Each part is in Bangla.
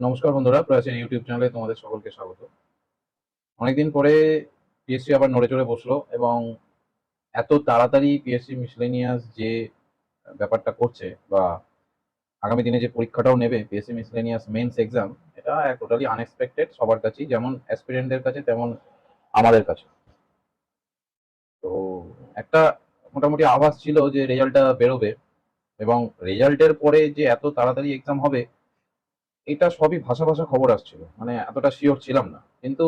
নমস্কার বন্ধুরা প্রয়াসের ইউটিউব চ্যানেলে তোমাদের সকলকে স্বাগত। অনেকদিন পরে পিএসসি আবার নড়ে চড়ে বসল এবং এত তাড়াতাড়ি পিএসসি মিসলেনিয়াস যে ব্যাপারটা করছে বা আগামী দিনে যে পরীক্ষাটাও নেবে পিএসসি মিসলেনিয়াস মেন্স এক্সাম এটা টোটালি আনএক্সপেক্টেড সবার কাছেই, যেমন অ্যাসপিরেন্টদের কাছে, তেমন আমাদের কাছে। তো একটা মোটামুটি আভাস ছিল যে রেজাল্টটা বেরোবে এবং রেজাল্টের পরে যে এত তাড়াতাড়ি এক্সাম হবে এটা সবই ভাষা ভাষা খবর আসছিল। মানে এতটা শিওর ছিলাম না। কিন্তু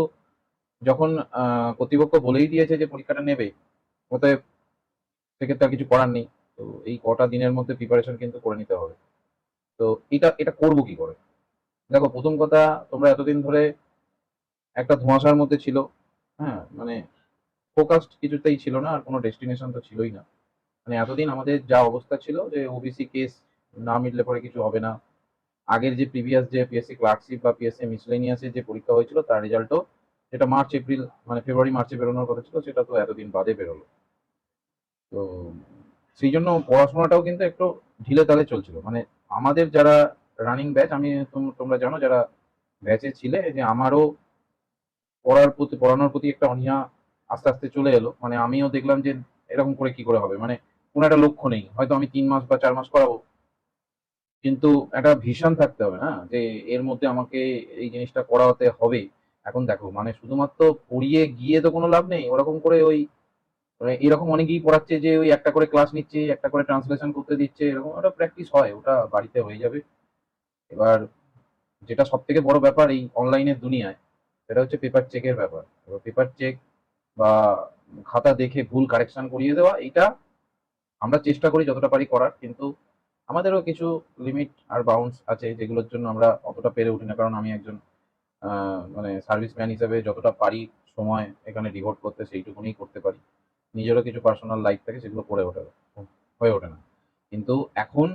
যখন কর্তৃপক্ষ বলেই দিয়েছে যে পরীক্ষাটা নেবে, অতএব সেক্ষেত্রে আর কিছু করার নেই। তো এই কটা দিনের মধ্যে প্রিপারেশন কিন্তু করে নিতে হবে। তো এটা এটা করব কি করে? দেখো, প্রথম কথা, তোমরা এতদিন ধরে একটা ধোঁয়াশার মধ্যে ছিল। হ্যাঁ মানে ফোকাসড কিছুতেই ছিল না, আর কোনো ডেস্টিনেশন তো ছিলই না। মানে এতদিন আমাদের যা অবস্থা ছিল যে ওবিসি কেস না মিটলে পরে কিছু হবে না। আগের যে প্রিভিয়াস যে পিএসসি ক্লার্কশিপ বা পিএসসি মিসলেনিয়াসের যে পরীক্ষা হয়েছিল, তার রেজাল্টও যেটা মার্চ এপ্রিল মানে ফেব্রুয়ারি মার্চে বেরোনোর কথা ছিল, সেটা তো এতদিন বাদে বেরোলো। তো সেই জন্য পড়াশোনাটাও কিন্তু একটু ঢিলে তালে চলছিল। মানে আমাদের যারা রানিং ব্যাচ আমি তোম- তোমরা জানো যারা ব্যাচে ছিলে, যে আমারও পড়ার প্রতি, পড়ানোর প্রতি একটা অনীহা আস্তে আস্তে চলে এলো। মানে আমিও দেখলাম যে এরকম করে কি করে হবে? মানে কোনো একটা লক্ষ্য নেই। হয়তো আমি তিন মাস বা চার মাস করাবো কিন্তু একটা ভীষণ থাকতে হবে না যে এর মধ্যে আমাকে এই জিনিসটা করাতে হবে। এখন দেখো মানে শুধুমাত্র পড়িয়ে গিয়ে তো কোনো লাভ নেই। ওরকম করে ওই মানে এরকম অনেকেই পড়াচ্ছে যে ওই একটা করে ক্লাস নিচ্ছে, একটা করে ট্রান্সলেশন করতে দিচ্ছে, এরকম ওটা প্র্যাকটিস হয়, ওটা বাড়িতে হয়ে যাবে। এবার যেটা সব থেকে বড় ব্যাপার এই অনলাইনের দুনিয়ায়, সেটা হচ্ছে পেপার চেকের ব্যাপার। এবার পেপার চেক বা খাতা দেখে ভুল কারেকশন করিয়ে দেওয়া, এটা আমরা চেষ্টা করি যতটা পারি করার, কিন্তু আমাদেরও কিছু লিমিট আর বাউন্স আছে যেগুলোর জন্য আমরা অতটা পেরে উঠি না। কারণ আমি একজন মানে সার্ভিসম্যান হিসেবে যতটা পারি সময় এখানে ডিভোট করতে সেইটুকুনি করতে পারি। নিজেরও কিছু পার্সোনাল লাইফ থাকে সেগুলো করে ওঠে, হয়ে ওঠে না। কিন্তু এখন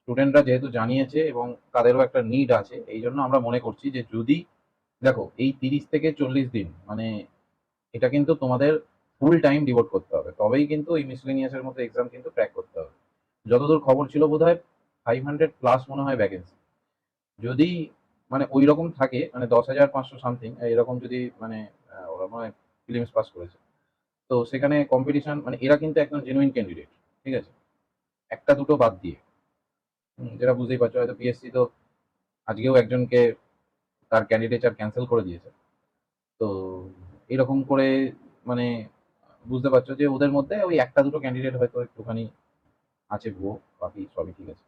স্টুডেন্টরা যেহেতু জানিয়েছে এবং তাদেরও একটা নিড আছে, এই জন্য আমরা মনে করছি যে যদি, দেখো এই তিরিশ থেকে চল্লিশ দিন মানে এটা কিন্তু তোমাদের ফুল টাইম ডিভোট করতে হবে। তবেই কিন্তু এই মিসলেনিয়াসের মতো এক্সাম কিন্তু ক্র্যাক করতে হবে। যতদূর খবর ছিল বোধ হয় ফাইভ হান্ড্রেড প্লাস মনে হয় ভ্যাকেন্সি যদি মানে ওই রকম থাকে মানে দশ হাজার পাঁচশো সামথিং এরকম যদি মানে ওরা মানে ফিলিমস পাস করেছে। তো সেখানে কম্পিটিশন মানে এরা কিন্তু একদম জেনুইন ক্যান্ডিডেট ঠিক আছে? একটা দুটো বাদ দিয়ে। যেটা বুঝতেই পারছ, হয়তো পিএসসি তো আজকেও একজনকে তার ক্যান্ডিডেচার ক্যান্সেল করে দিয়েছে। তো এরকম করে মানে বুঝতে পারছ যে ওদের মধ্যে ওই একটা দুটো ক্যান্ডিডেট হয়তো একটুখানি আছে ভুয়ো, বাকি সবই ঠিক আছে।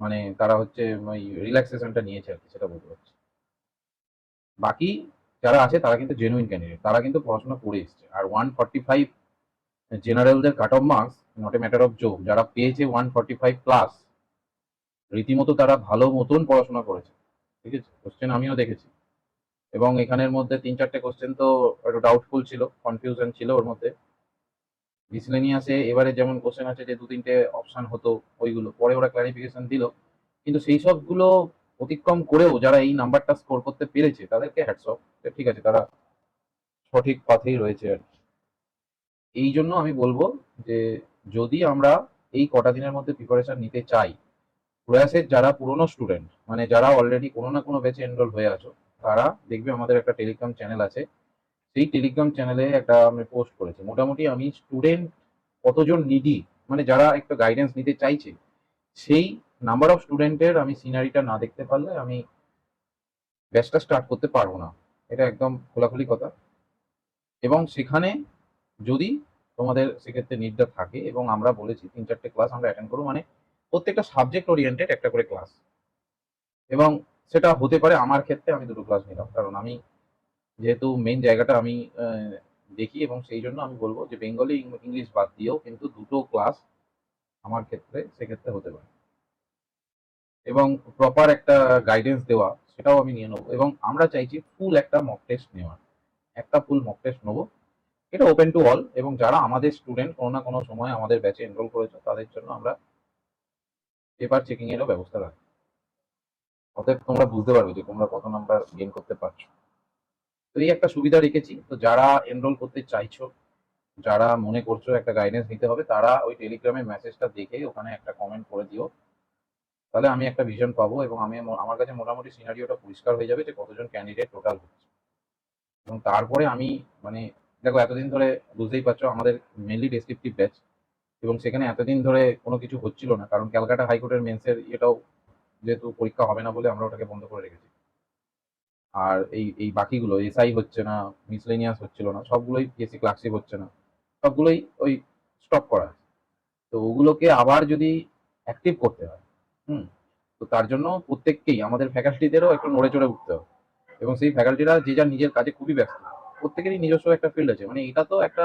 মানে তারা হচ্ছে ওই রিল্যাক্সেশনটা নিয়েছে আর কি, সেটা বলতে পারছি। বাকি যারা আছে, তারা কিন্তু জেনুইন ক্যান্ডিডেট তারা কিন্তু পড়াশোনা করে এসছে। আর one forty five জেনারেলদের cut off marks not a matter of joke যারা পেয়েছে ওয়ান ফর্টি ফাইভ প্লাস রীতিমতো তারা ভালো মতন পড়াশোনা করেছে। ঠিক আছে? কোশ্চেন আমিও দেখেছি। এবং এখানের মধ্যে তিন চারটে কোশ্চেন তো একটু ডাউটফুল ছিল কনফিউশন ছিল ওর মধ্যে। মিসলেনিয়াসে এবারে যেমন কোশ্চেন আছে যে দু তিনটে অপশন হতো, ওইগুলো। পরে ওরা ক্লারিফিকেশন দিল। কিন্তু সেই সবগুলো অতিক্রম করেও যারা এই নাম্বারটা স্কোর করতে পেরেছে, তাদেরকে হ্যাটস অফ ঠিক আছে, তারা সঠিক পথেই রয়েছে আর। এই জন্য আমি বলব যে, যদি আমরা এই কটা দিনের মধ্যে প্রিপারেশন নিতে চাই, প্রয়াসের যারা পুরনো স্টুডেন্ট মানে যারা অলরেডি কোনো না কোনো ব্যাচে এনরোল হয়ে আছো, তারা দেখবে আমাদের একটা টেলিগ্রাম চ্যানেল আছে। সেই টেলিগ্রাম চ্যানেলে একটা আমি পোস্ট করেছি। মোটামুটি আমি স্টুডেন্ট কতজন নিডি মানে যারা একটা গাইডেন্স নিতে চাইছে, সেই নাম্বার অফ স্টুডেন্টের আমি সিনারিটা না দেখতে পারলে আমি ব্যাচটা স্টার্ট করতে পারব না। এটা একদম খোলাখুলি কথা। এবং সেখানে যদি তোমাদের সেক্ষেত্রে নিডটা থাকে, এবং আমরা বলেছি তিন চারটে ক্লাস আমরা অ্যাটেন্ড করব মানে প্রত্যেকটা সাবজেক্ট ওরিয়েন্টেড একটা করে ক্লাস এবং সেটা হতে পারে আমার ক্ষেত্রে আমি দুটো ক্লাস নিলাম, কারণ আমি যেহেতু মেন জায়গাটা আমি দেখি এবং সেই জন্য আমি বলব যে বেঙ্গলি ইংলিশ বাদ দিয়েও কিন্তু দুটো ক্লাস আমার ক্ষেত্রে সেক্ষেত্রে হতে পারে। এবং প্রপার একটা গাইডেন্স দেওয়া, সেটাও আমি নিয়ে নেব। এবং আমরা চাইছি ফুল একটা মক টেস্ট নেওয়ার। একটা ফুল মক টেস্ট নেব। এটা ওপেন টু অল এবং যারা আমাদের স্টুডেন্ট কোনো না কোনো সময় আমাদের ব্যাচে এনরোল করেছে, তাদের জন্য আমরা পেপার চেকিং এরও ব্যবস্থা রাখি অতএব তোমরা বুঝতে পারবে যে তোমরা কত নাম্বার গেইন করতে পারছ। তো এই একটা সুবিধা রেখেছি। তো যারা এনরোল করতে চাইছো, যারা মনে করছ একটা গাইডেন্স নিতে হবে, তারা ওই টেলিগ্রামের মেসেজটা দেখে ওখানে একটা কমেন্ট করে দিও। তাহলে আমি একটা ভিশন পাবো এবং আমি আমার কাছে মোটামুটি সিনারিওটা পরিষ্কার হয়ে যাবে যে কতজন ক্যান্ডিডেট টোটাল হচ্ছে। এবং তারপরে আমি মানে দেখো এতদিন ধরে বুঝতেই পারছ আমাদের মেনলি ডেসক্রিপটিভ ব্যাচ এবং সেখানে এতদিন ধরে কোনো কিছু হচ্ছিল না, কারণ ক্যালকাটা হাইকোর্টের মেন্সের এটাও যেহেতু পরীক্ষা হবে না বলে আমরা ওটাকে বন্ধ করে রেখেছি। আর এই এই বাকিগুলো এসআই হচ্ছে না মিসলেনিয়াস হচ্ছিল না, সবগুলোই পিএসসি ক্লার্কশিপ হচ্ছে না, সবগুলোই ওই স্টপ করা আছে। তো ওগুলোকে আবার যদি অ্যাক্টিভ করতে হয়, হুম, তো তার জন্য প্রত্যেককেই, আমাদের ফ্যাকাল্টিদেরও একটু নড়ে চড়ে উঠতে হবে। এবং সেই ফ্যাকাল্টিরা যে যার নিজের কাজে খুবই ব্যস্ত, প্রত্যেকেরই নিজস্ব একটা ফিল্ড আছে। মানে এটা তো একটা,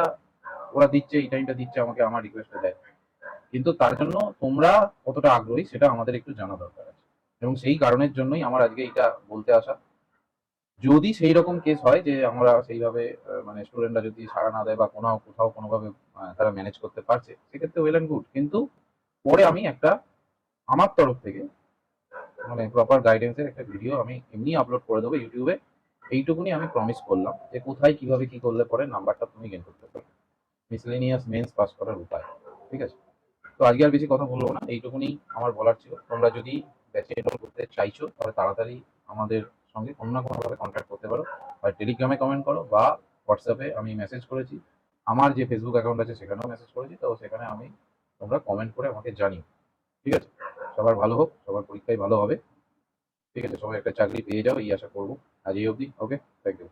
ওরা দিচ্ছে, এই টাইমটা দিচ্ছে, আমাকে আমার রিকোয়েস্টটা দেয়। কিন্তু তার জন্য তোমরা কতটা আগ্রহী, সেটা আমাদের একটু জানা দরকার আছে। এবং সেই কারণের জন্যই আমার আজকে এটা বলতে আসা। যদি সেই রকম কেস হয় যে আমরা সেইভাবে মানে স্টুডেন্টরা যদি সাড়া না দেয় বা কোনো, কোথাও কোনোভাবে তারা ম্যানেজ করতে পারছে, সেক্ষেত্রে ওয়েল অ্যান্ড গুড কিন্তু পরে আমি একটা, আমার তরফ থেকে মানে প্রপার গাইডেন্সের একটা ভিডিও আমি এমনি আপলোড করে দেবো ইউটিউবে এইটুকুনি আমি প্রমিস করলাম যে কোথায় কীভাবে কি করলে পরে নাম্বারটা তুমি গেন করতে পারবে। মিসলেনিয়াস মেন্স পাস করার উপায়, ঠিক আছে? তো আজকে আর বেশি কথা বলব না, এইটুকুনি আমার বলার ছিল। তোমরা যদি ব্যাচে এনরোল করতে চাইছো, তাহলে তাড়াতাড়ি আমাদের সঙ্গে কোনো না কোনোভাবে কন্ট্যাক্ট করতে পারো। হয় টেলিগ্রামে কমেন্ট করো বা হোয়াটসঅ্যাপে আমি মেসেজ করেছি। আমার যে ফেসবুক অ্যাকাউন্ট আছে সেখানেও মেসেজ করেছি। তো সেখানে আমি তোমরা কমেন্ট করে আমাকে জানিও। ঠিক আছে? সবার ভালো হোক, সবার পরীক্ষায় ভালো হবে। ঠিক আছে? সবাই একটা চাকরি পেয়ে যাও, এই আশা করব। আজ এই অবধি ওকে থ্যাংক ইউ